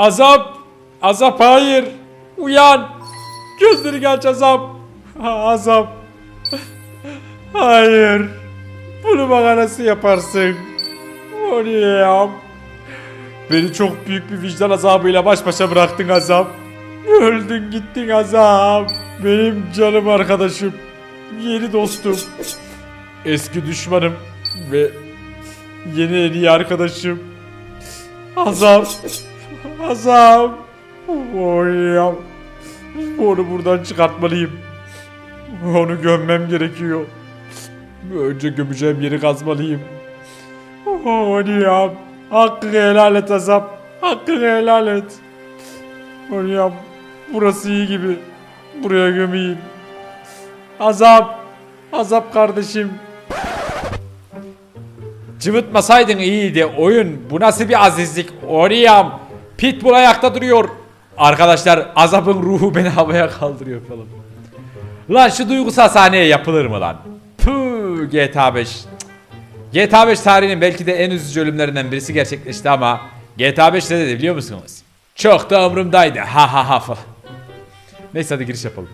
Azap! Azap hayır! Uyan! Gözlerini aç azap! Azap! Hayır! Bunu bana nasıl yaparsın? Oryam! Beni çok büyük bir vicdan azabıyla baş başa bıraktın azap. Öldün gittin azap. Benim canım arkadaşım. Yeni dostum. Eski düşmanım. Ve yeni en iyi arkadaşım. Azap. Azap. Oryam. Onu buradan çıkartmalıyım. Onu gömmem gerekiyor. Önce gömeceğim yeri kazmalıyım. Oryam. Hakkını helal et Azap. Hakkını helal et. Oryam. Burası iyi gibi. Buraya gömeyim. Azap. Azap kardeşim. Cıvıtmasaydın iyiydi oyun. Bu nasıl bir azizlik? Oriyam. Pitbull ayakta duruyor. Arkadaşlar azabın ruhu beni havaya kaldırıyor falan. Lan şu duygusal sahneye yapılır mı lan? Puh GTA 5. Cık. GTA 5 tarihinin belki de en üzücü ölümlerinden birisi gerçekleşti ama GTA 5 ne dedi biliyor musunuz? Çok da umurumdaydı ha ha ha falan. Neyse hadi giriş yapalım.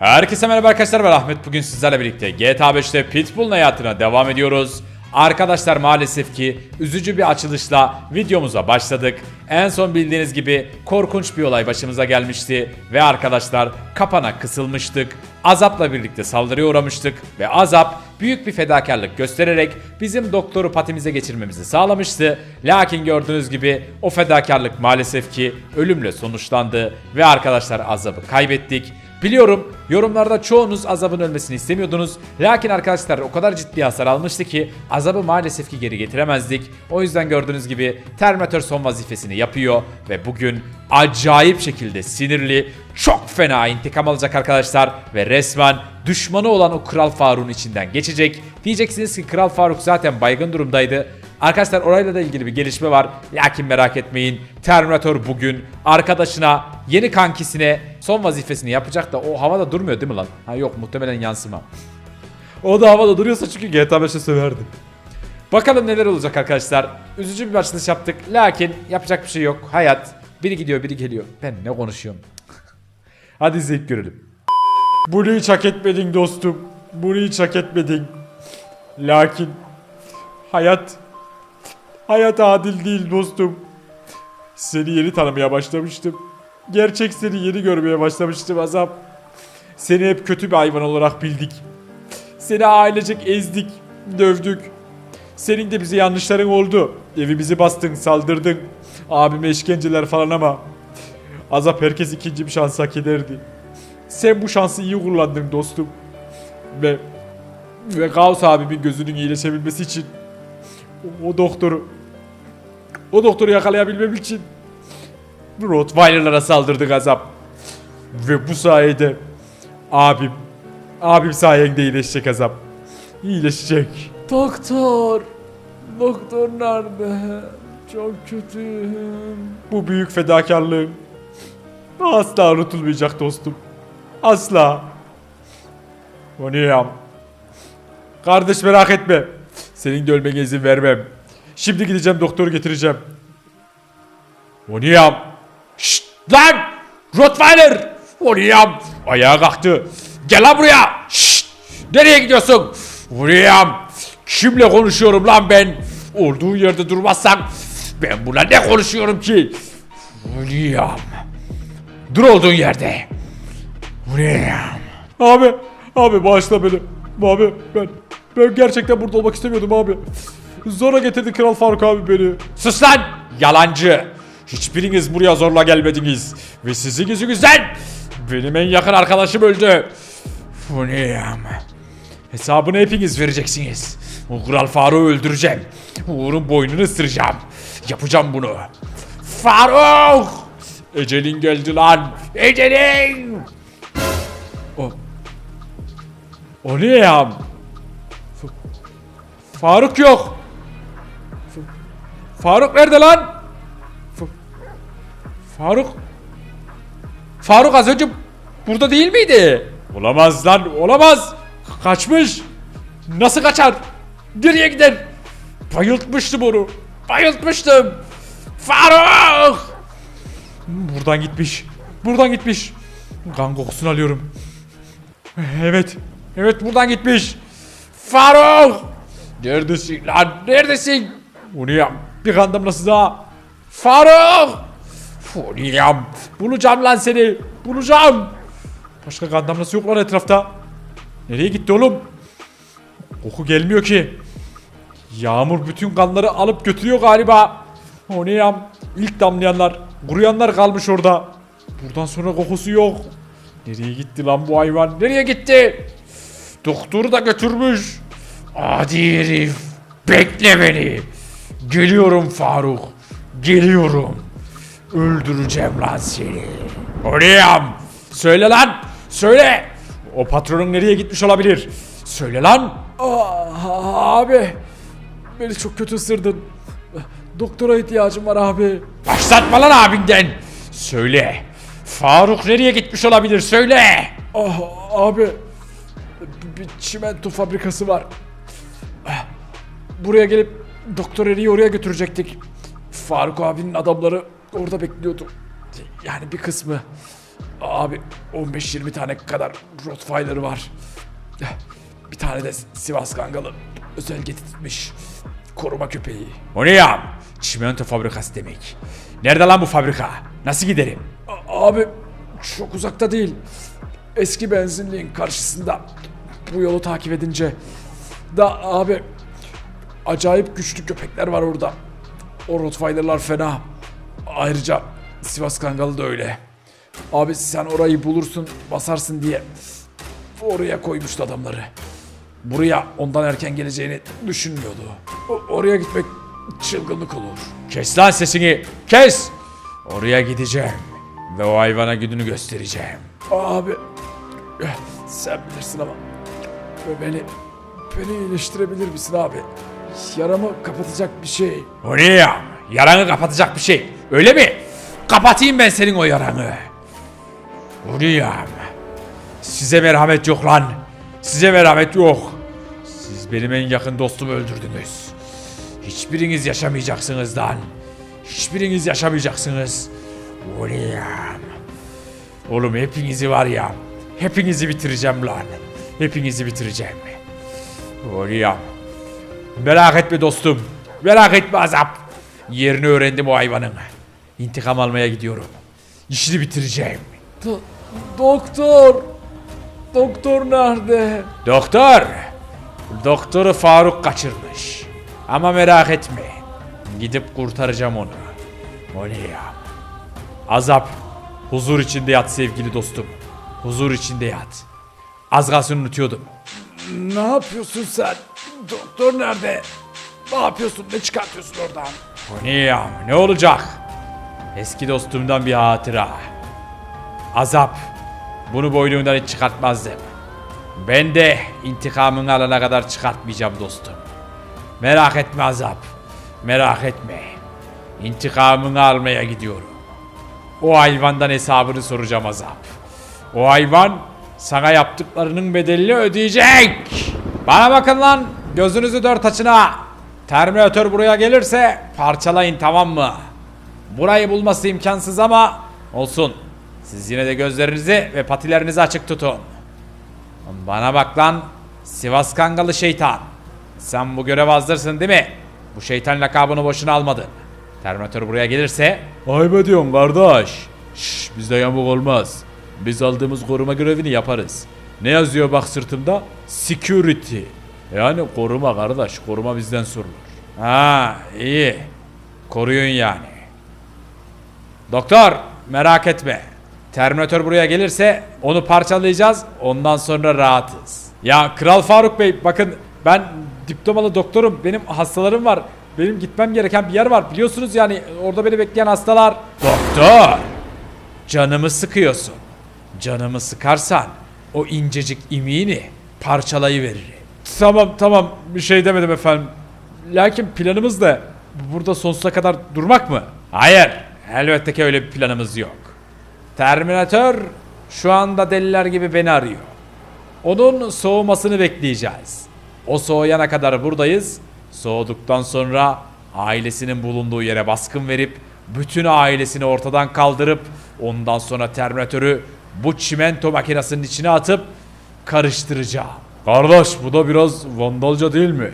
Herkese merhaba arkadaşlar ben Ahmet. Bugün sizlerle birlikte GTA 5'te Pitbull'un hayatına devam ediyoruz. Arkadaşlar maalesef ki üzücü bir açılışla videomuza başladık. En son bildiğiniz gibi korkunç bir olay başımıza gelmişti ve arkadaşlar kapana kısılmıştık. Azap'la birlikte saldırıya uğramıştık ve Azap büyük bir fedakarlık göstererek bizim doktoru patimize geçirmemizi sağlamıştı. Lakin gördüğünüz gibi o fedakarlık maalesef ki ölümle sonuçlandı ve arkadaşlar Azap'ı kaybettik. Biliyorum yorumlarda çoğunuz Azab'ın ölmesini istemiyordunuz. Lakin arkadaşlar o kadar ciddi hasar almıştı ki Azab'ı maalesef ki geri getiremezdik. O yüzden gördüğünüz gibi Terminator son vazifesini yapıyor ve bugün acayip şekilde sinirli, çok fena intikam alacak arkadaşlar ve resmen düşmanı olan o Kral Faruk'un içinden geçecek. Diyeceksiniz ki Kral Faruk zaten baygın durumdaydı. Arkadaşlar orayla da ilgili bir gelişme var. Lakin merak etmeyin. Terminator bugün arkadaşına, yeni kankisine son vazifesini yapacak da o havada durmuyor değil mi lan? Ha yok muhtemelen yansıma. O da havada duruyorsa çünkü GTA 5'e söverdi. Bakalım neler olacak arkadaşlar. Üzücü bir açılış yaptık. Lakin yapacak bir şey yok. Hayat. Biri gidiyor biri geliyor. Ben ne konuşuyorum? Hadi izleyip görelim. Bunu hiç hak etmedin dostum. Bunu hiç hak etmedin. Lakin hayat hayat adil değil dostum. Seni yeni tanımaya başlamıştım. Gerçek seni yeni görmeye başlamıştım Azap. Seni hep kötü bir hayvan olarak bildik. Seni ailecek ezdik, dövdük. Senin de bize yanlışların oldu. Evimizi bastın, saldırdın. Abime işkenceler falan ama Azap herkes ikinci bir şans hak ederdi. Sen bu şansı iyi kullandın dostum. Ve ve Gauss abimin gözünün iyileşebilmesi için o, o doktoru o doktoru yakalayabilmem için Rottweiler'lara saldırdık azap. Ve bu sayede abim abim sayende iyileşecek azap. İyileşecek. Doktor. Doktor nerede? Çok kötüyüm. Bu büyük fedakarlığım asla unutulmayacak dostum. Asla. Oniyam. Kardeş merak etme. Senin de ölmene izin vermem. Şimdi gideceğim doktoru getireceğim. Oniyam. Şşt lan! Rottweiler! Oniyam. Ayağa kalktı. Gel lan buraya. Şşt! Nereye gidiyorsun? Oniyam. Kimle konuşuyorum lan ben? Olduğu yerde durmazsan ben buna ne konuşuyorum ki? Oniyam. Dur olduğun yerde. Buraya. Abi, abi bağışla beni. Abi ben ben gerçekten burada olmak istemiyordum abi. Zora getirdi Kral Faruk abi beni. Sus lan! Yalancı! Hiçbiriniz buraya zorla gelmediniz. Ve sizin yüzünüzden benim en yakın arkadaşım öldü. Bu ne ya? Hesabını hepiniz vereceksiniz. O Kral Faruk'u öldüreceğim. Uğur'un boynunu ısıracağım. Yapacağım bunu. Faruk! Ecelin geldi lan. Ecelin! O... O ne ya? Faruk yok. Faruk nerede lan? Faruk... Faruk az önce burada değil miydi? Olamaz lan olamaz. Kaçmış. Nasıl kaçar? Nereye gider? Bayıltmıştım onu. Bayıltmıştım. Faruk! Buradan gitmiş. Buradan gitmiş. Kan kokusunu alıyorum. Evet. Evet buradan gitmiş. Faruk! Neredesin lan? Neredesin? William bir kan damlası daha. Faruk! William bulacağım lan seni. Bulacağım. Başka kan damlası yok lan etrafta. Nereye gitti oğlum? Koku gelmiyor ki. Yağmur bütün kanları alıp götürüyor galiba. O ne ya? İlk damlayanlar, kuruyanlar kalmış orada. Buradan sonra kokusu yok. Nereye gitti lan bu hayvan? Nereye gitti? Doktoru da götürmüş. Adi herif. Bekle beni. Geliyorum Faruk. Geliyorum. Öldüreceğim lan seni. Orayam. Söyle lan. Söyle. O patronun nereye gitmiş olabilir? Söyle lan. abi. Beni çok kötü ısırdın. Doktora ihtiyacım var abi. Başlatma lan abinden. Söyle. Faruk nereye gitmiş olabilir? Söyle. Ah abi. Bir çimento fabrikası var. Buraya gelip Doktor Eri'yi oraya götürecektik. Faruk abinin adamları orada bekliyordu. Yani bir kısmı. Abi 15-20 tane kadar Rottweiler'ı var. Bir tane de Sivas Kangalı özel getirtmiş. Koruma köpeği. O ne ya? Çimento fabrikası demek. Nerede lan bu fabrika? Nasıl giderim? abi çok uzakta değil. Eski benzinliğin karşısında. Bu yolu takip edince. Da abi acayip güçlü köpekler var orada. O Rottweiler'lar fena. Ayrıca Sivas Kangalı da öyle. Abi sen orayı bulursun, basarsın diye oraya koymuştu adamları. Buraya ondan erken geleceğini düşünmüyordu. O- oraya gitmek çılgınlık olur. Kes lan sesini, kes! Oraya gideceğim ve o hayvana gününü göstereceğim. Abi, eh, sen bilirsin ama beni beni iyileştirebilir misin abi? Yaramı kapatacak bir şey. O ne ya? Yaranı kapatacak bir şey. Öyle mi? Kapatayım ben senin o yaranı. William. Size merhamet yok lan. Size merhamet yok. Siz benim en yakın dostumu öldürdünüz. Hiçbiriniz yaşamayacaksınız lan. Hiçbiriniz yaşamayacaksınız. William. Oğlum hepinizi var ya. Hepinizi bitireceğim lan. Hepinizi bitireceğim. William. Merak etme dostum. Merak etme azap. Yerini öğrendim o hayvanın. İntikam almaya gidiyorum. İşini bitireceğim. doktor. Doktor nerede? Doktor. Doktoru Faruk kaçırmış. Ama merak etme. Gidip kurtaracağım onu. O ne ya? Azap. Huzur içinde yat sevgili dostum. Huzur içinde yat. Az kalsın unutuyordum. Ne yapıyorsun sen? Doktor nerede? Ne yapıyorsun? Ne çıkartıyorsun oradan? Ya? Ne olacak? Eski dostumdan bir hatıra. Azap. Bunu boynundan hiç çıkartmazdım. Ben de intikamını alana kadar çıkartmayacağım dostum. Merak etme Azap. Merak etme. İntikamını almaya gidiyorum. O hayvandan hesabını soracağım Azap. O hayvan sana yaptıklarının bedelini ödeyecek. Bana bakın lan. Gözünüzü dört açına. Terminator buraya gelirse parçalayın tamam mı? Burayı bulması imkansız ama olsun. Siz yine de gözlerinizi ve patilerinizi açık tutun. Bana bak lan. Sivas Kangalı şeytan. Sen bu görev hazırsın değil mi? Bu şeytan lakabını boşuna almadın. Terminator buraya gelirse... Ayıp diyorsun kardeş. Şşş bizde yamuk olmaz. Biz aldığımız koruma görevini yaparız. Ne yazıyor bak sırtımda? Security. Yani koruma kardeş. Koruma bizden sorulur. Ha iyi. Koruyun yani. Doktor merak etme. Terminator buraya gelirse onu parçalayacağız. Ondan sonra rahatız. Ya Kral Faruk Bey bakın ben diplomalı doktorum. Benim hastalarım var. Benim gitmem gereken bir yer var. Biliyorsunuz yani orada beni bekleyen hastalar. Doktor! Canımı sıkıyorsun. Canımı sıkarsan o incecik imiğini parçalayıveririm. Tamam tamam bir şey demedim efendim. Lakin planımız da burada sonsuza kadar durmak mı? Hayır. Elbette ki öyle bir planımız yok. Terminator şu anda deliler gibi beni arıyor. Onun soğumasını bekleyeceğiz. O soğuyana kadar buradayız. Soğuduktan sonra ailesinin bulunduğu yere baskın verip bütün ailesini ortadan kaldırıp ondan sonra Terminatörü bu çimento makinesinin içine atıp karıştıracağım. Kardeş bu da biraz vandalca değil mi?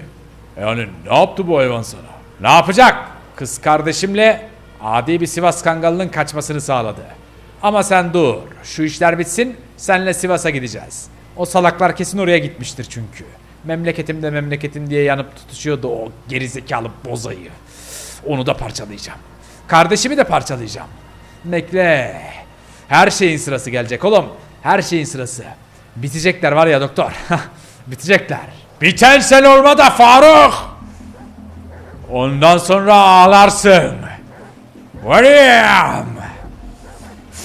Yani ne yaptı bu hayvan sana? Ne yapacak? Kız kardeşimle adi bir Sivas Kangalı'nın kaçmasını sağladı. Ama sen dur. Şu işler bitsin. Senle Sivas'a gideceğiz. O salaklar kesin oraya gitmiştir çünkü. Memleketimde memleketim diye yanıp tutuşuyordu o gerizekalı bozayı. Onu da parçalayacağım. Kardeşimi de parçalayacağım. Bekle. Her şeyin sırası gelecek oğlum. Her şeyin sırası. Bitecekler var ya doktor. Bitecekler. Biten sen olma da Faruk. Ondan sonra ağlarsın. William.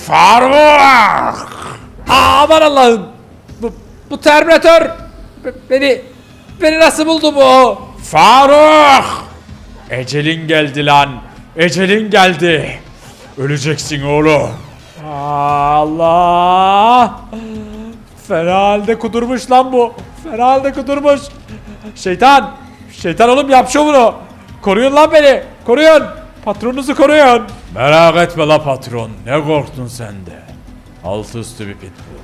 Faruk. Aman Allah'ım. Bu, bu Terminator be- beni beni nasıl buldu bu? Faruk. Ecelin geldi lan. Ecelin geldi. Öleceksin oğlum. Allah. Fena halde kudurmuş lan bu. Fena halde kudurmuş. Şeytan. Şeytan oğlum yap şovunu. Koruyun lan beni. Koruyun. Patronunuzu koruyun. Merak etme la patron. Ne korktun sen de. Altı üstü bir pitbull.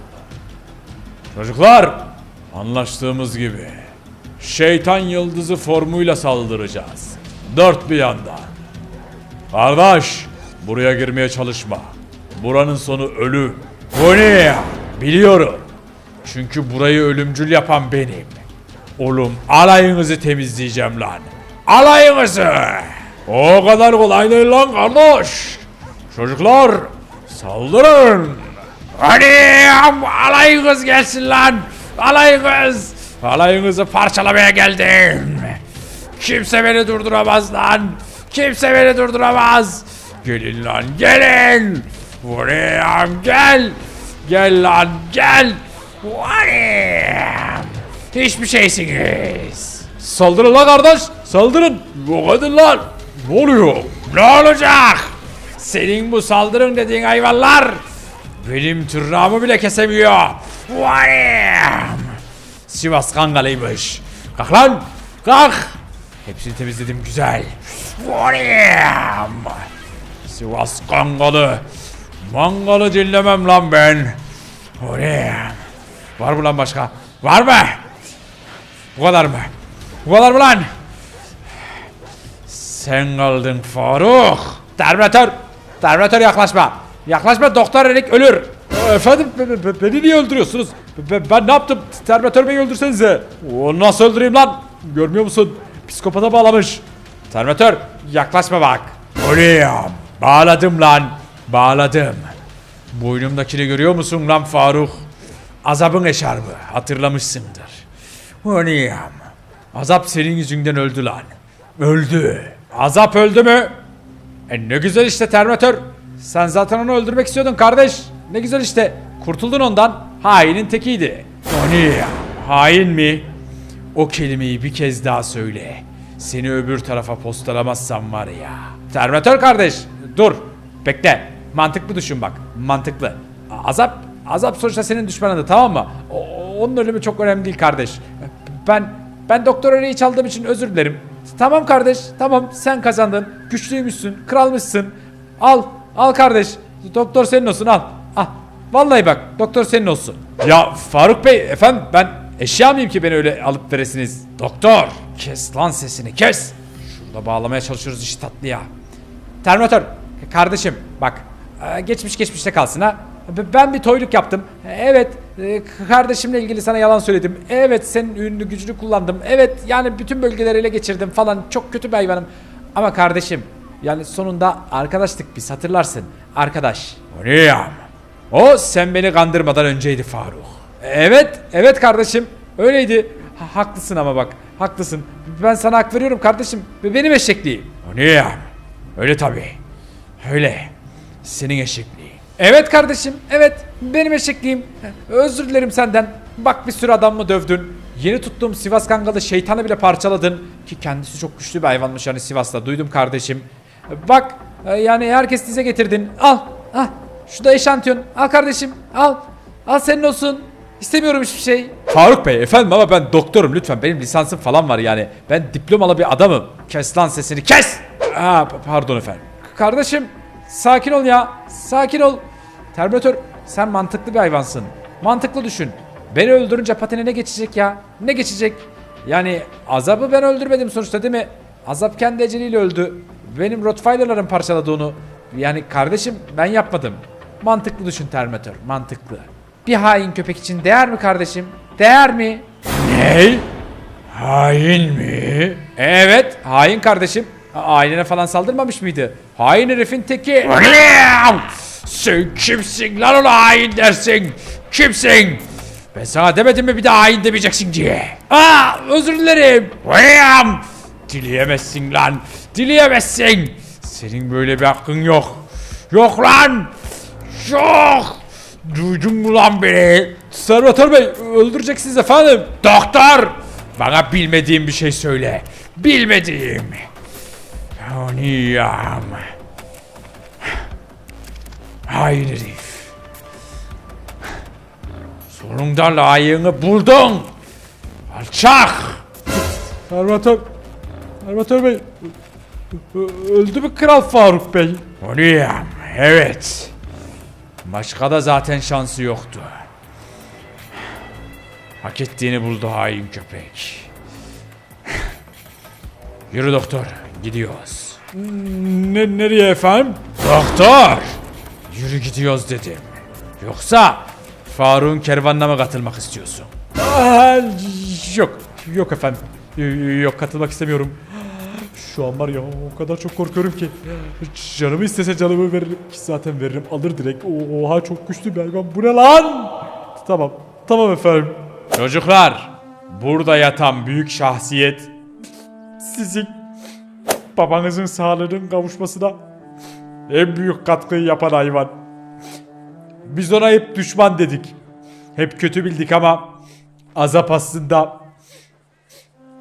Çocuklar. Anlaştığımız gibi. Şeytan yıldızı formuyla saldıracağız. Dört bir yandan. Kardeş, buraya girmeye çalışma. Buranın sonu ölüm. Bu ne? Biliyorum. Çünkü burayı ölümcül yapan benim. Oğlum alayınızı temizleyeceğim lan. Alayınızı. O kadar kolay değil lan kardeş. Çocuklar saldırın. Hadi alayınız gelsin lan. Alayınız. Alayınızı parçalamaya geldim. Kimse beni durduramaz lan. Kimse beni durduramaz. Gelin lan gelin. Buraya gel. Gel lan gel. Hiçbir şeysiniz. Saldırın lan kardeş. Saldırın. Yok edin lan. Ne oluyor? Ne olacak? Senin bu saldırın dediğin hayvanlar benim tırnağımı bile kesemiyor. Varım. Sivas Kangalıymış. Kalk lan. Kalk. Hepsini temizledim güzel. Varım. Sivas Kangalı. Mangalı dinlemem lan ben. Varım. Var mı lan başka? Var mı? Bu kadar mı? Bu kadar mı lan? Sen kaldın Faruk. Terminatör. Terminatör yaklaşma. Yaklaşma doktor Erik ölür. Efendim be- be- beni niye öldürüyorsunuz? Be- ben ne yaptım? Terminatör beni öldürsenize. Onu nasıl öldüreyim lan? Görmüyor musun? Psikopata bağlamış. Terminatör yaklaşma bak. William. Bağladım lan. Bağladım. Boynumdakini görüyor musun lan Faruk? Azabın eşarbı. Hatırlamışsındır. William. Azap senin yüzünden öldü lan. Öldü. Azap öldü mü? E ne güzel işte Terminatör. Sen zaten onu öldürmek istiyordun kardeş. Ne güzel işte. Kurtuldun ondan. Hainin tekiydi. William. Hain mi? O kelimeyi bir kez daha söyle. Seni öbür tarafa postalamazsam var ya. Terminatör kardeş dur. Bekle. Mantıklı düşün bak. Mantıklı. Azap Azap sonuçta senin düşmanındı tamam mı? O- onun ölümü çok önemli değil kardeş. Ben ben doktor öreği çaldığım için özür dilerim. Tamam kardeş tamam sen kazandın. Güçlüymüşsün kralmışsın. Al al kardeş. Doktor senin olsun al. Al. Vallahi bak doktor senin olsun. Ya Faruk Bey efendim ben eşya mıyım ki beni öyle alıp veresiniz? Doktor kes lan sesini kes. Şurada bağlamaya çalışıyoruz işi tatlıya. Terminatör kardeşim bak e, geçmiş geçmişte kalsın ha. Ben bir toyluk yaptım. Evet e, kardeşimle ilgili sana yalan söyledim. Evet senin ünlü gücünü kullandım. Evet yani bütün bölgeleri ele geçirdim falan. Çok kötü bir hayvanım. Ama kardeşim yani sonunda arkadaşlık biz hatırlarsın. Arkadaş. William. O sen beni kandırmadan önceydi Faruk. Evet, evet kardeşim. Öyleydi. Ha- haklısın ama bak. Haklısın. Ben sana hak veriyorum kardeşim. Benim eşekliğim. William. Öyle tabii. Öyle. Senin eşekliğin. Evet kardeşim. Evet. Benim eşekliğim. Özür dilerim senden. Bak bir sürü adamımı dövdün. Yeni tuttuğum Sivas Kangalı şeytanı bile parçaladın. Ki kendisi çok güçlü bir hayvanmış yani Sivas'ta. Duydum kardeşim. Bak yani herkes dize getirdin. Al. Al. Şu da eşantiyon. Al kardeşim. Al. Al senin olsun. İstemiyorum hiçbir şey. Faruk Bey efendim ama ben doktorum lütfen. Benim lisansım falan var yani. Ben diplomalı bir adamım. Kes lan sesini kes. Aa, pardon efendim. kardeşim sakin ol ya. Sakin ol. Terminator sen mantıklı bir hayvansın. Mantıklı düşün. Beni öldürünce patine ne geçecek ya? Ne geçecek? Yani azabı ben öldürmedim sonuçta değil mi? Azap kendi eceliyle öldü. Benim Rottweiler'larım parçaladı onu. Yani kardeşim ben yapmadım. Mantıklı düşün Terminator. Mantıklı. Bir hain köpek için değer mi kardeşim? Değer mi? Ne? Hain mi? Evet, hain kardeşim. Ailene falan saldırmamış mıydı? Hain herifin teki. Sen kimsin lan ona hain dersin? Kimsin? Ben sana demedim mi bir daha hain demeyeceksin diye. Aa, özür dilerim. William! Dileyemezsin lan. Dileyemezsin. Senin böyle bir hakkın yok. Yok lan. Yok. Duydun mu lan beni? Servatör Bey öldüreceksiniz efendim. Doktor! Bana bilmediğim bir şey söyle. Bilmediğim. Oniyam. Hain herif. Sonunda layığını buldun. Alçak. Servatör. Servatör Bey. Öldü mü Kral Faruk Bey? Oniyam. Evet. Başka da zaten şansı yoktu. Hak ettiğini buldu hain köpek. Yürü doktor, gidiyoruz. Ne, nereye efendim? Doktor! Yürü gidiyoruz dedim. Yoksa Faruk'un kervanına mı katılmak istiyorsun? Aa, yok, yok efendim. Yok katılmak istemiyorum. Şu an var ya o kadar çok korkuyorum ki. Canımı istese canımı veririm ki zaten veririm alır direkt. Oha çok güçlü bir hayvan bu ne lan? Tamam tamam efendim. Çocuklar burada yatan büyük şahsiyet sizin babanızın sağlığının kavuşmasına en büyük katkıyı yapan hayvan. Biz ona hep düşman dedik. Hep kötü bildik ama azap aslında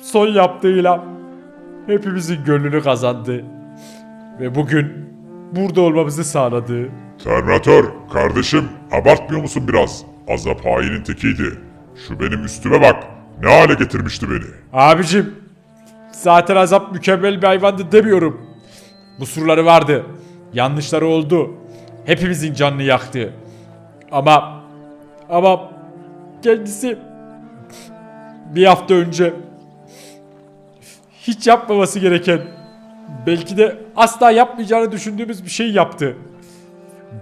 son yaptığıyla hepimizin gönlünü kazandı. Ve bugün burada olmamızı sağladı. Terminator, kardeşim abartmıyor musun biraz? Azap hainin tekiydi. Şu benim üstüme bak. Ne hale getirmişti beni. Abicim zaten azap mükemmel bir hayvandı demiyorum. Kusurları vardı. Yanlışları oldu. Hepimizin canını yaktı. Ama ama kendisi bir hafta önce hiç yapmaması gereken belki de asla yapmayacağını düşündüğümüz bir şey yaptı.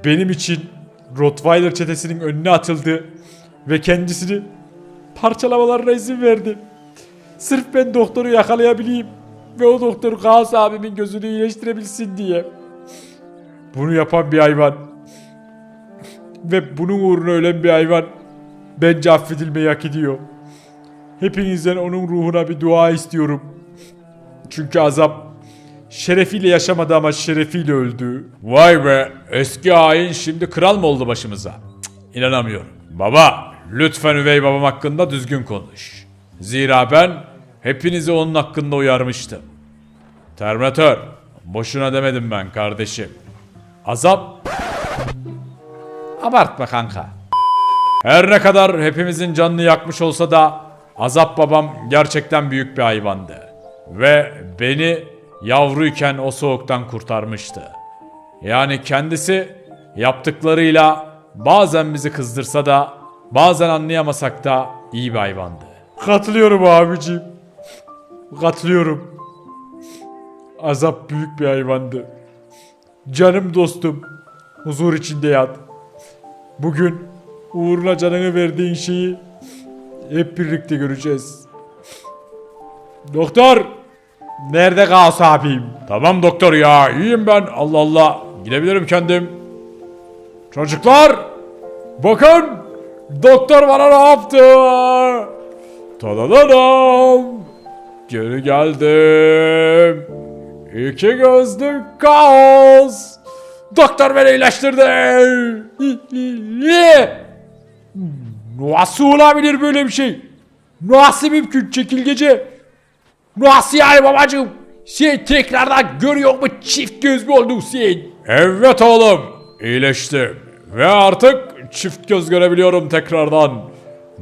Benim için Rottweiler çetesinin önüne atıldı ve kendisini parçalamalarına izin verdi. Sırf ben doktoru yakalayabileyim ve o doktor Kaos abimin gözünü iyileştirebilsin diye. Bunu yapan bir hayvan ve bunun uğruna ölen bir hayvan bence affedilmeyi hak ediyor. Hepinizden onun ruhuna bir dua istiyorum. Çünkü azap şerefiyle yaşamadı ama şerefiyle öldü. Vay be eski hain şimdi kral mı oldu başımıza? Cık, inanamıyorum. Baba lütfen üvey babam hakkında düzgün konuş. Zira ben hepinizi onun hakkında uyarmıştım. Terminator boşuna demedim ben kardeşim. Azap Abartma kanka. Her ne kadar hepimizin canını yakmış olsa da Azap babam gerçekten büyük bir hayvandı. Ve beni yavruyken o soğuktan kurtarmıştı. Yani kendisi yaptıklarıyla bazen bizi kızdırsa da bazen anlayamasak da iyi bir hayvandı. Katılıyorum abicim. Katılıyorum. Azap büyük bir hayvandı. Canım dostum. Huzur içinde yat. Bugün uğruna canını verdiğin şeyi hep birlikte göreceğiz. Doktor! Nerede Kaos abim? Tamam doktor ya iyiyim ben Allah Allah. Gidebilirim kendim. Çocuklar! Bakın! Doktor bana ne yaptı? Tadadadam! Geri geldim. İki gözlü kaos. Doktor beni iyileştirdi. Nasıl olabilir böyle bir şey? Nasıl mümkün çekilgece? Nasıl yani babacığım? Sen tekrardan görüyor mu çift göz mü oldun sen? Evet oğlum. İyileştim. Ve artık çift göz görebiliyorum tekrardan.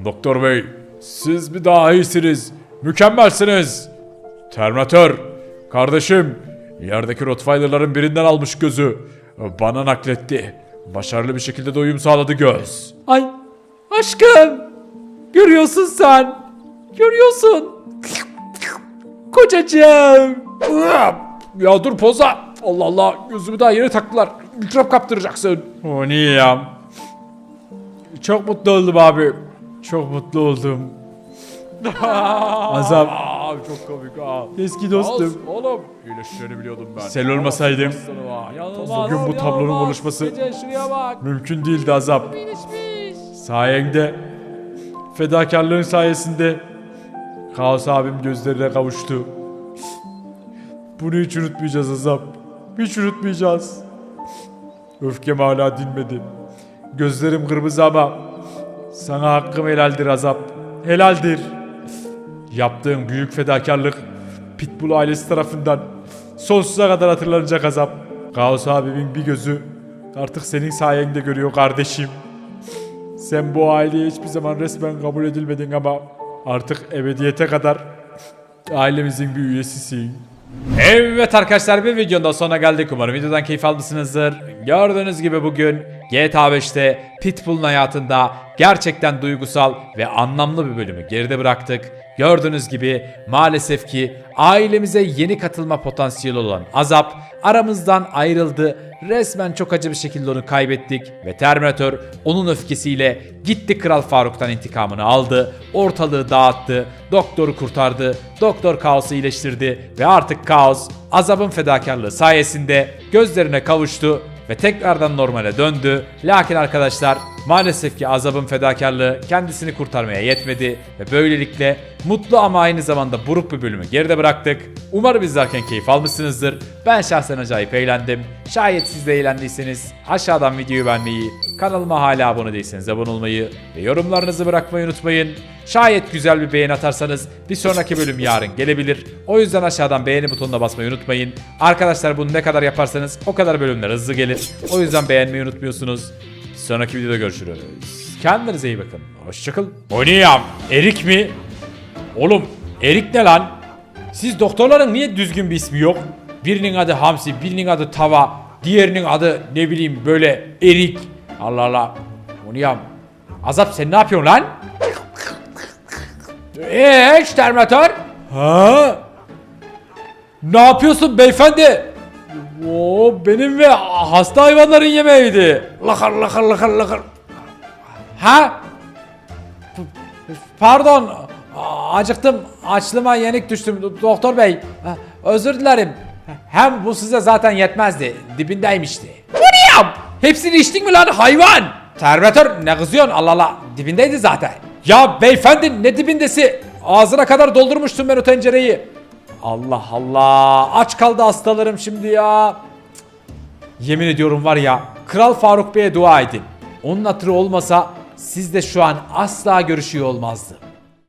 Doktor bey siz bir daha iyisiniz. Mükemmelsiniz. Terminator kardeşim Yerdeki Rottweiler'ların birinden almış gözü. Bana nakletti. Başarılı bir şekilde de uyum sağladı göz. Ay aşkım. Görüyorsun sen. Görüyorsun. Kocacığım. Ya dur poza. Allah Allah gözümü daha yeni taktılar. Mikrop kaptıracaksın. O niye ya? Çok mutlu oldum abi. Çok mutlu oldum. Azam. çok komik ha. Eski dostum. Oğlum. İyileşeceğini biliyordum ben. Sen olmasaydın. Bugün bu tablonun oluşması mümkün değildi Azap. Sayende fedakarlığın sayesinde Kaos abim gözlerine kavuştu. Bunu hiç unutmayacağız Azap. Hiç unutmayacağız. Öfkem hala dinmedi. Gözlerim kırmızı ama sana hakkım helaldir Azap. Helaldir. Yaptığın büyük fedakarlık Pitbull ailesi tarafından sonsuza kadar hatırlanacak Azap. Kaos abimin bir gözü artık senin sayende görüyor kardeşim. Sen bu aileye hiçbir zaman resmen kabul edilmedin ama artık ebediyete kadar ailemizin bir üyesisin. Evet arkadaşlar bir videonun da sonuna geldik. Umarım videodan keyif almışsınızdır. Gördüğünüz gibi bugün GTA 5'te Pitbull'un hayatında gerçekten duygusal ve anlamlı bir bölümü geride bıraktık. Gördüğünüz gibi maalesef ki ailemize yeni katılma potansiyeli olan Azap aramızdan ayrıldı. Resmen çok acı bir şekilde onu kaybettik ve Terminator onun öfkesiyle gitti Kral Faruk'tan intikamını aldı, ortalığı dağıttı, doktoru kurtardı, doktor kaosu iyileştirdi ve artık kaos Azap'ın fedakarlığı sayesinde gözlerine kavuştu ve tekrardan normale döndü. Lakin arkadaşlar maalesef ki Azap'ın fedakarlığı kendisini kurtarmaya yetmedi ve böylelikle mutlu ama aynı zamanda buruk bir bölümü geride bıraktık. Umarım izlerken keyif almışsınızdır. Ben şahsen acayip eğlendim. Şayet siz de eğlendiyseniz aşağıdan videoyu beğenmeyi, kanalıma hala abone değilseniz abone olmayı ve yorumlarınızı bırakmayı unutmayın. Şayet güzel bir beğeni atarsanız bir sonraki bölüm yarın gelebilir. O yüzden aşağıdan beğeni butonuna basmayı unutmayın. Arkadaşlar bunu ne kadar yaparsanız o kadar bölümler hızlı gelir. O yüzden beğenmeyi unutmuyorsunuz. Sonraki videoda görüşürüz. Kendinize iyi bakın. Hoşçakalın. Oynayam. Erik mi? Oğlum Erik ne lan? Siz doktorların niye düzgün bir ismi yok? Birinin adı Hamsi, birinin adı Tava, diğerinin adı ne bileyim böyle Erik. Allah Allah. Oynayam. Azap sen ne yapıyorsun lan? Eee Terminator? Ha? Ne yapıyorsun beyefendi? Oo benim ve hasta hayvanların yemeğiydi. Lakar lakar lakar lakar. Ha? P- Pardon. Acıktım. Açlığıma yenik düştüm. Do- Doktor bey. Özür dilerim. Hem bu size zaten yetmezdi. Dibindeymişti. Bu ne yap? Hepsini içtin mi lan hayvan? Terminator ne kızıyorsun Allah Allah. Dibindeydi zaten. Ya beyefendi ne dibindesi? Ağzına kadar doldurmuştum ben o tencereyi. Allah Allah. Aç kaldı hastalarım şimdi ya. Yemin ediyorum var ya Kral Faruk Bey'e dua edin. Onun hatırı olmasa siz de şu an asla görüşüyor olmazdı.